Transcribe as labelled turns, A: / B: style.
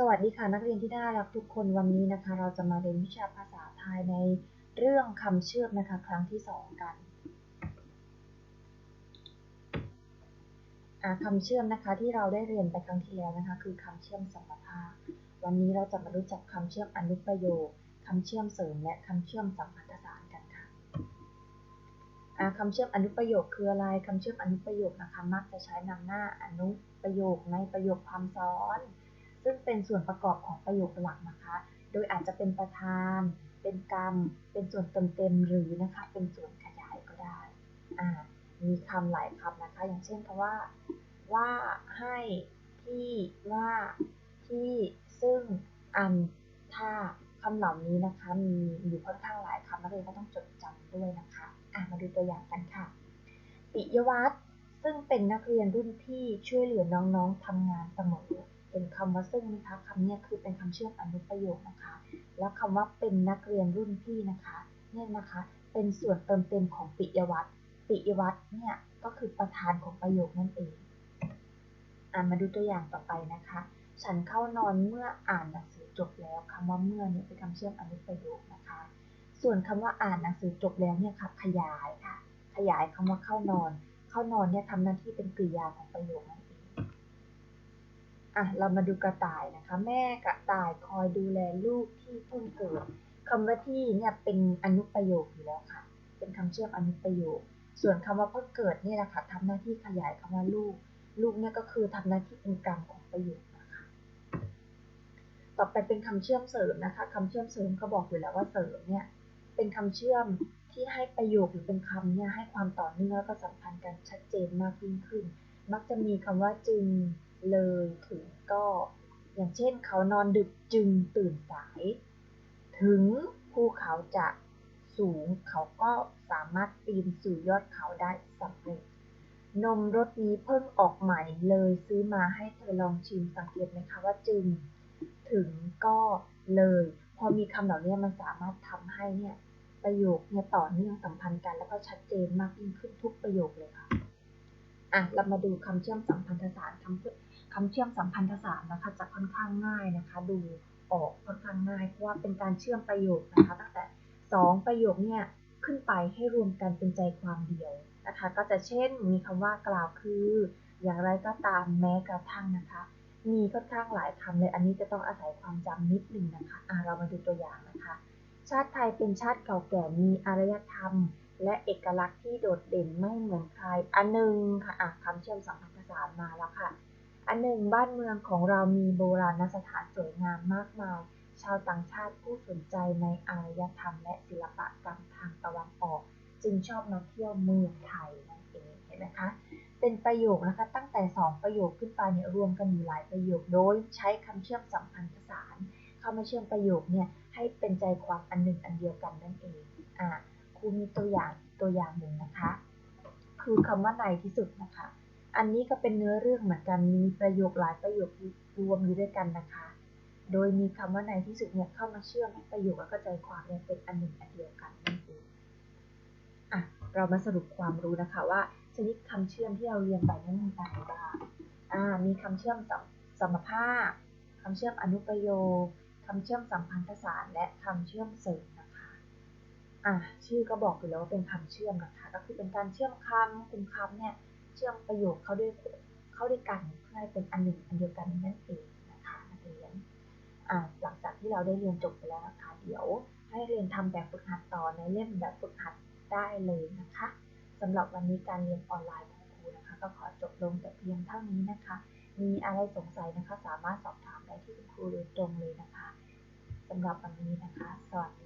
A: สวัสดีค่ะนักเรียนที่น่ารักทุกคนวันนี้นะคะ เราจะมาเรียนวิชาภาษาไทยในเรื่องคำเชื่อมนะคะ ครั้งที่สองกันคำเชื่อมนะคะที่เราได้เรียนไปครั้งที่แล้วนะคะ คือคำเชื่อมสัมรรถาวันนี้เราจะมารู้จักคำเชื่อมอนุประโยคคำเชื่อมเสริมและคำเชื่อมสัมพันธสารกันค่ะคำเชื่อมอนุประโยคคืออะไรคำเชื่อมอนุประโยคนะคะมักจะใช้นำหน้าอนุประโยคในประโยคความซ้อน ซึ่งเป็นส่วนประกอบของประโยคหลักนะคะ โดยอาจจะเป็นประธาน เป็นกรรม เป็นส่วนเติมเต็มหรือนะคะ เป็นส่วนขยายก็ได้ อ่า มีคำหลายคำนะคะ อย่างเช่นคำว่า ว่าให้ที่ว่าที่ซึ่งอันถ้าคำเหล่านี้นะคะ มีอยู่ค่อนข้างหลายคำนักเรียนก็ต้องจดจำด้วยนะคะ อ่ามาดูตัวอย่างกันค่ะ ปิยวัตรซึ่งเป็นนักเรียนรุ่นพี่ช่วยเหลือน้องๆทำงานเสมอ เห็นคำว่าซึ่งนะคะคำนี้คือเป็นคำเชื่อมอนุประโยคนะคะ แล้วคำว่าเป็นนักเรียนรุ่นพี่นะคะเนี่ยนะคะเป็นส่วนเติมเต็มของปิยวัตรปิยวัตรเนี่ยก็คือประธานของประโยคนั่นเองอ่ามาดูตัวอย่างต่อไปนะคะ ฉันเข้านอนเมื่ออ่านหนังสือจบแล้วคำว่าเมื่อเนี่ยเป็นคำเชื่อมอนุประโยคนะคะ ส่วนคำว่าอ่านหนังสือจบแล้วเนี่ยค่ะขยายค่ะ ขยายคำว่าเข้านอน เข้านอนเนี่ยทำหน้าที่เป็นกริยาของประโยคนั่น อะเรามาดูกระต่ายนะคะ แม่กระต่ายคอยดูแลลูกที่เพิ่งเกิดคำว่าที่เนี่ยเป็นอนุประโยคอยู่แล้วค่ะ เป็นคำเชื่อมอนุประโยค ส่วนคำว่าเพิ่งเกิดนี่แหละค่ะทำหน้าที่ขยายคำว่าลูก ลูกเนี่ยก็คือทำหน้าที่เป็นกรรมของประโยคนะคะต่อไปเป็นคำเชื่อมเสริมนะคะคำเชื่อมเสริมก็บอกอยู่แล้วว่าเสริมเนี่ยเป็นคำเชื่อมที่ให้ประโยคหรือเป็นคำเนี่ยให้ความต่อเนื่องแล้วก็สัมพันธ์กันชัดเจนมากยิ่งขึ้น มักจะมีคำว่าจึง เลยถึงก็ อย่างเช่นเขานอนดึกจึงตื่นสาย ถึงภูเขาจะสูงเขาก็สามารถปีนสู่ยอดเขาได้สำเร็จ นมรสนี้เพิ่งออกใหม่เลยซื้อมาให้เธอลองชิมสังเกตไหมคะว่าจึง ถึงก็เลย พอมีคำเหล่านี้มันสามารถทำให้เนี่ยประโยคเนี่ยต่อเนื่องสัมพันธ์กันแล้วก็ชัดเจนมากยิ่งขึ้นทุกประโยคเลยค่ะ อะเรามาดูคำเชื่อมสัมพันธสารคำคำเชื่อมสัมพันธสารนะคะจะค่อนข้างง่ายนะคะ ดูออกค่อนข้างง่ายเพราะว่าเป็นการเชื่อมประโยคนะคะ ตั้งแต่ 2 ประโยคเนี่ยขึ้นไปให้รวมกันเป็นใจความเดียวนะคะ ก็จะเช่นมีคำว่ากล่าวคือ อย่างไรก็ตามแม้กระทั่งนะคะ มีค่อนข้างหลายคำเลยอันนี้จะต้องอาศัยความจำนิดหนึ่งนะคะะเรามาดูตัวอย่างนะคะ ชาติไทยเป็นชาติเก่าแก่มีอารยธรรม และเอกลักษณ์ที่โดดเด่นไม่เหมือนใคร อันหนึ่งค่ะะคำเชื่อมสัมพันธสารมาแล้วค่ะ อันหนึ่งบ้านเมืองของเรามีโบราณสถานสวยงามมากมาย ชาวต่างชาติผู้สนใจในอารยธรรมและศิลปกรรมทางตะวันออก จึงชอบมาเที่ยวเมืองไทยนั่นเองเห็นไหมคะเป็นประโยคนะคะตั้งแต่ 2 ประโยคขึ้นไปเนี่ยรวมกันอยู่หลายประโยคโดยใช้คำเชื่อมสัมพันธสารเข้ามาเชื่อมประโยคเนี่ยให้เป็นใจความอันหนึ่งอันเดียวกันนั่นเองอ่า ครูมีตัวอย่างตัวอย่างหนึ่งนะคะ คือคำว่าในที่สุดนะคะ อันนี้ก็เป็นเนื้อเรื่องเหมือนกันมีประโยคหลายประโยครวมอยู่ด้วยกันนะคะ โดยมีคำว่าในที่สุดเนี่ยเข้ามาเชื่อมให้ประโยคและก็ใจความเนี่ยเป็นอันหนึ่งอันเดียวกันนั่นเองอะเรามาสรุปความรู้นะคะว่าชนิดคำเชื่อมที่เราเรียนไปนั้นมีอะไรบ้างอ่ามีคำเชื่อมสมภาพคำเชื่อมอนุประโยคคำเชื่อมสัมพันธสารและคำเชื่อมเสริมนะคะ อะชื่อก็บอกอยู่แล้วว่าเป็นคำเชื่อมนะคะ ก็คือเป็นการเชื่อมคำเป็นคำเนี่ยเชื่อมประโยคเข้าด้วยเข้าด้วยกันเพื่อให้เป็นอันหนึ่งอันเดียวกันนั่นเองนะคะนักเรียนหลังจากที่เราได้เรียนจบไปแล้วนะคะเดี๋ยวให้เรียนทำแบบฝึกหัดต่อในเล่มแบบฝึกหัดได้เลยนะคะสำหรับวันนี้การเรียนออนไลน์ของครูนะคะ ก็ขอจบลงแต่เพียงเท่านี้นะคะ มีอะไรสงสัยนะคะ สามารถสอบถามได้ที่คุณครูโดยตรงเลยนะคะสำหรับวันนี้นะคะ สวัสดี